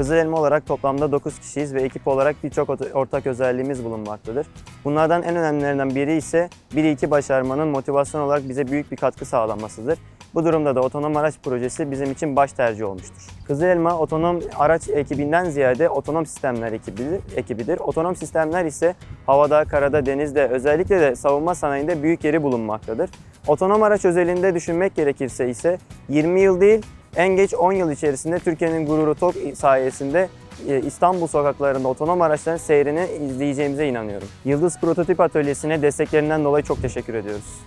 Kızıl Elma olarak toplamda 9 kişiyiz ve ekip olarak birçok ort- ortak özelliğimiz bulunmaktadır. Bunlardan en önemlilerinden biri ise 1-2 başarmanın motivasyon olarak bize büyük bir katkı sağlamasıdır. Bu durumda da otonom araç projesi bizim için baş tercih olmuştur. Kızıl Elma otonom araç ekibinden ziyade otonom sistemler ekibidir. ekibidir. Otonom sistemler ise havada, karada, denizde özellikle de savunma sanayinde büyük yeri bulunmaktadır. Otonom araç özelinde düşünmek gerekirse ise 20 yıl değil en geç 10 yıl içerisinde Türkiye'nin gururu TOK sayesinde e, İstanbul sokaklarında otonom araçların seyrini izleyeceğimize inanıyorum. Yıldız Prototip Atölyesi'ne desteklerinden dolayı çok teşekkür ediyoruz.